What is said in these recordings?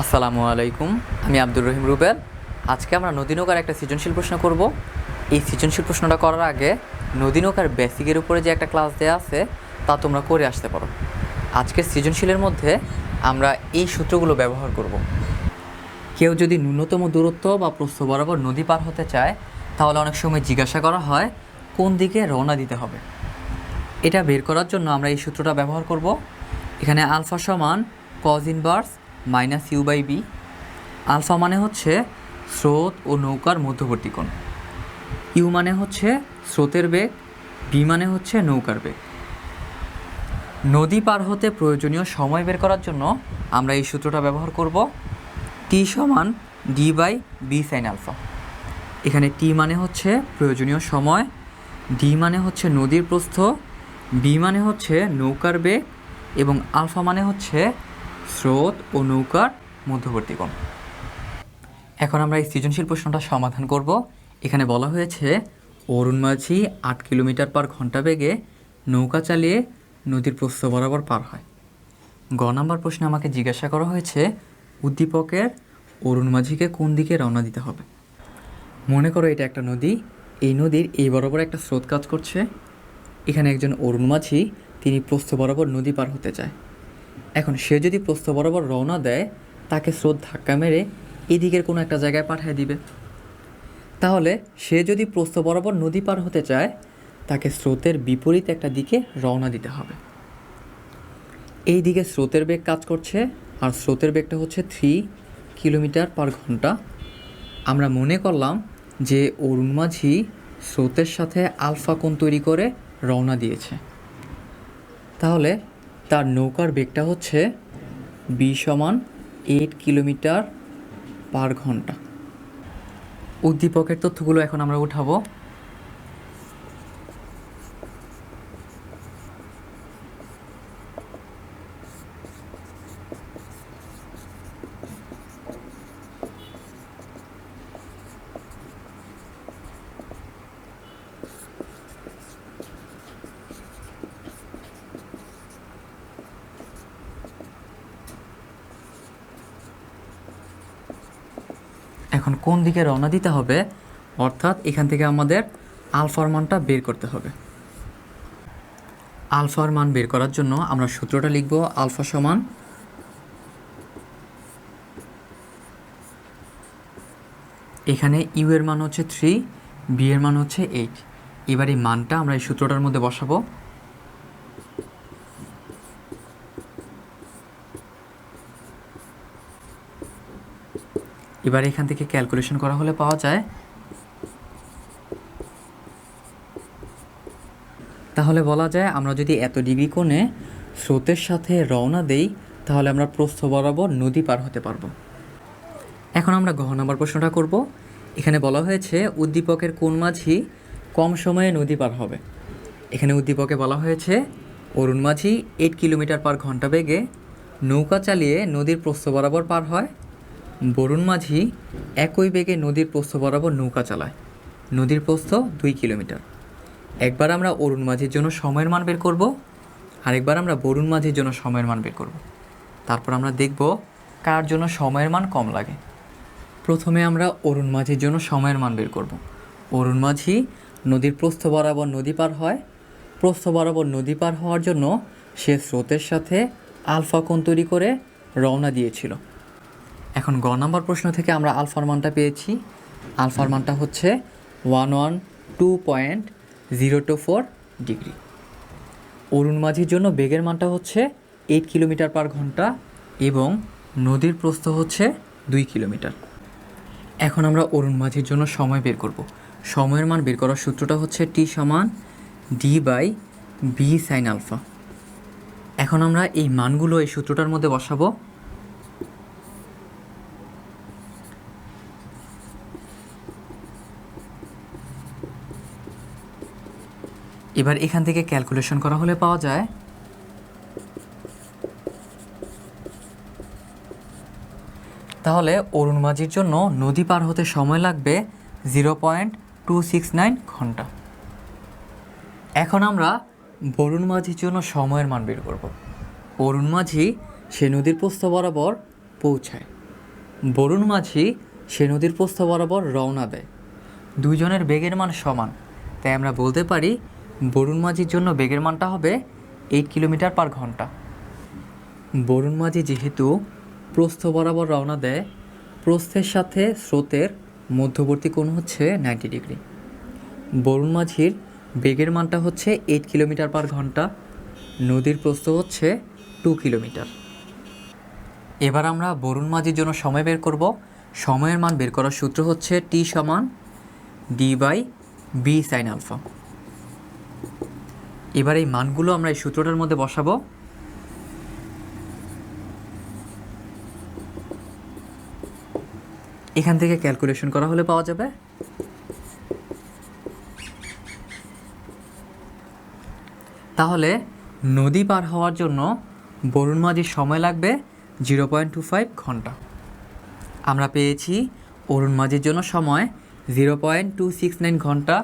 আসসালামু আলাইকুম, আমি আব্দুর রহিম রুবেল। আজকে আমরা নদী নৌকার একটা সৃজনশীল প্রশ্ন করব। এই সৃজনশীল প্রশ্নটা করার আগে নদী নৌকার বেসিকের উপরে যে একটা ক্লাস দেওয়া আছে, তা তোমরা করে আসতে পারো। আজকের সৃজনশীলের মধ্যে আমরা এই সূত্রগুলো ব্যবহার করব। কেউ যদি ন্যূনতম দূরত্ব বা প্রস্থ বরাবর নদী পার হতে চায়, তাহলে অনেক সময় জিজ্ঞাসা করা হয়, কোন দিকে রওনা দিতে হবে? এটা বের করার জন্য আমরা এই সূত্রটা ব্যবহার করব। এখানে আলফা সমান cos inverse minus u by v. Alpha মানে হচ্ছে স্রোত ও নৌকার মধ্যবর্তী কোণ। ইউ মানে হচ্ছে স্রোতের বেগ, বি মানে হচ্ছে নৌকার বেগ। নদী পার হতে প্রয়োজনীয় সময় বের করার জন্য আমরা এই সূত্রটা ব্যবহার করব টি সমান D by v sine alpha. এখানে টি মানে হচ্ছে প্রয়োজনীয় সময়, ডি মানে হচ্ছে নদীর প্রস্থ, বি মানে হচ্ছে নৌকার বেগ এবং আলফা মানে হচ্ছে স্রোত ও নৌকার মধ্যবর্তী কোণ এখন আমরা এই সৃজনশীল প্রশ্নটা সমাধান করব। এখানে বলা হয়েছে অরুণ মাঝি আট কিলোমিটার পার ঘণ্টা বেগে নৌকা চালিয়ে নদীর প্রস্থ বরাবর পার হয়। গ নাম্বার প্রশ্নে আমাকে জিজ্ঞাসা করা হয়েছে, উদ্দীপকের অরুণ মাঝিকে কোন দিকে রওনা দিতে হবে? মনে করো এটা একটা নদী, এই নদীর এই বরাবর একটা স্রোত কাজ করছে। এখানে একজন অরুণ মাঝি তিনি প্রস্থ বরাবর নদী পার হতে চায়। এখন সে যদি প্রস্থ বরাবর রওনা দেয়, তাকে স্রোত ধাক্কা মেরে এদিকের কোনো একটা জায়গায় পাঠিয়ে দিবে। তাহলে সে যদি প্রস্থ বরাবর নদী পার হতে চায়, তাকে স্রোতের বিপরীত একটা দিকে রওনা দিতে হবে। এই দিকে স্রোতের বেগ কাজ করছে, আর স্রোতের বেগটা হচ্ছে থ্রি কিলোমিটার পার ঘণ্টা। আমরা মনে করলাম যে অরুণ মাঝি স্রোতের সাথে আলফা কোণ তৈরি করে রওনা দিয়েছে। তাহলে তার নৌকার বেগটা হচ্ছে বি সমান এইট কিলোমিটার পার ঘণ্টা। উদ্দীপকের তথ্যগুলো এখন আমরা উঠাবো। এখন কোন দিকে রওনা দিতে হবে? অর্থাৎ এখান থেকে আমাদের আলফার মানটা বের করতে হবে। আলফার মান বের করার জন্য আমরা সূত্রটা লিখব আলফা সমান এখানে ইউ এর মান হচ্ছে থ্রি, বি এর মান হচ্ছে এইট। এবার এই মানটা আমরা এই সূত্রটার মধ্যে বসাবো। এবার এখান থেকে ক্যালকুলেশন করা হলে পাওয়া যায়। তাহলে বলা যায়, আমরা যদি এত ডিগ্রি কোণে স্রোতের সাথে রওনা দেই, তাহলে আমরা প্রস্থ বরাবর নদী পার হতে পারব। এখন আমরা গহ নাম্বার প্রশ্নটা করব। এখানে বলা হয়েছে, উদ্দীপকের কোন মাঝি কম সময়ে নদী পার হবে। এখানে উদ্দীপকে বলা হয়েছে, অরুণ মাঝি এইট কিলোমিটার পার ঘণ্টা বেগে নৌকা চালিয়ে নদীর প্রস্থ বরাবর পার হয়। বরুণ মাঝি একই বেগে নদীর প্রস্থ বরাবর নৌকা চালায়। নদীর প্রস্থ দুই কিলোমিটার। একবার আমরা অরুণ মাঝির জন্য সময়ের মান বের করব, আরেকবার আমরা বরুণ মাঝির জন্য সময়ের মান বের করব। তারপর আমরা দেখব কার জন্য সময়ের মান কম লাগে। প্রথমে আমরা অরুণ মাঝির জন্য সময়ের মান বের করব। অরুণ মাঝি নদীর প্রস্থ বরাবর নদী পার হয়। প্রস্থ বরাবর নদী পার হওয়ার জন্য সে স্রোতের সাথে আলফা কোণ তৈরি করে রওনা দিয়েছিল। এখন গ নাম্বার প্রশ্ন থেকে আমরা আলফার মানটা পেয়েছি। আলফার মানটা হচ্ছে one one two point zero two four degree. Arun মাঝির জন্য বেগের মানটা হচ্ছে এইট কিলোমিটার পার ঘণ্টা এবং নদীর প্রস্থ হচ্ছে দুই কিলোমিটার। এখন আমরা অরুণ মাঝির জন্য সময় বের করব। সময়ের মান বের করার সূত্রটা হচ্ছে টি সমান D by v sine alpha. এখন আমরা এই মানগুলো এই সূত্রটার মধ্যে বসাবো। এবার এখান থেকে ক্যালকুলেশন করা হলে পাওয়া যায়। তাহলে অরুণ মাঝির জন্য নদী পার হতে সময় লাগবে zero point two six nine ঘণ্টা। এখন আমরা বরুণ মাঝির জন্য সময়ের মান বের করব। অরুণ মাঝি সে নদীর প্রস্থ বরাবর পৌঁছায়। বরুণ মাঝি সে নদীর প্রস্থ বরাবর রওনা দেয়। দুইজনের বেগের মান সমান, তাই আমরা বলতে পারি বরুণ মাঝির জন্য বেগের মানটা হবে এইট কিলোমিটার পার ঘণ্টা। বরুণ মাঝি যেহেতু প্রস্থ বরাবর রওনা দেয়, প্রস্থের সাথে স্রোতের মধ্যবর্তী কোণ হচ্ছে নাইনটি ডিগ্রি বরুণ মাঝির বেগের মানটা হচ্ছে এইট কিলোমিটার পার ঘণ্টা, নদীর প্রস্থ হচ্ছে টু কিলোমিটার এবার আমরা বরুণ মাঝির জন্য সময় বের করব। সময়ের মান বের করার সূত্র হচ্ছে টি সমান D by v sine alpha এবার এই মানগুলো আমরা এই সূত্রটার মধ্যে বসাবো। এখান থেকে ক্যালকুলেশন করা হলে পাওয়া যাবে। তাহলে নদী পার হওয়ার জন্য বরুণ মাঝির সময় লাগবে জিরো পয়েন্ট টু ফাইভ ঘণ্টা। আমরা পেয়েছি অরুণ মাঝির জন্য সময় zero point two six nine ঘণ্টা,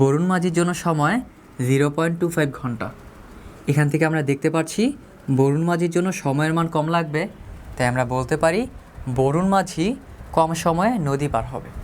বরুণ মাঝির জন্য সময় জিরো পয়েন্ট টু ফাইভ ঘণ্টা। এখান থেকে আমরা দেখতে পাচ্ছি বরুণ মাঝির জন্য সময়ের মান কম লাগবে, তাই আমরা বলতে পারি বরুণ মাঝি কম সময়ে নদী পার হবে।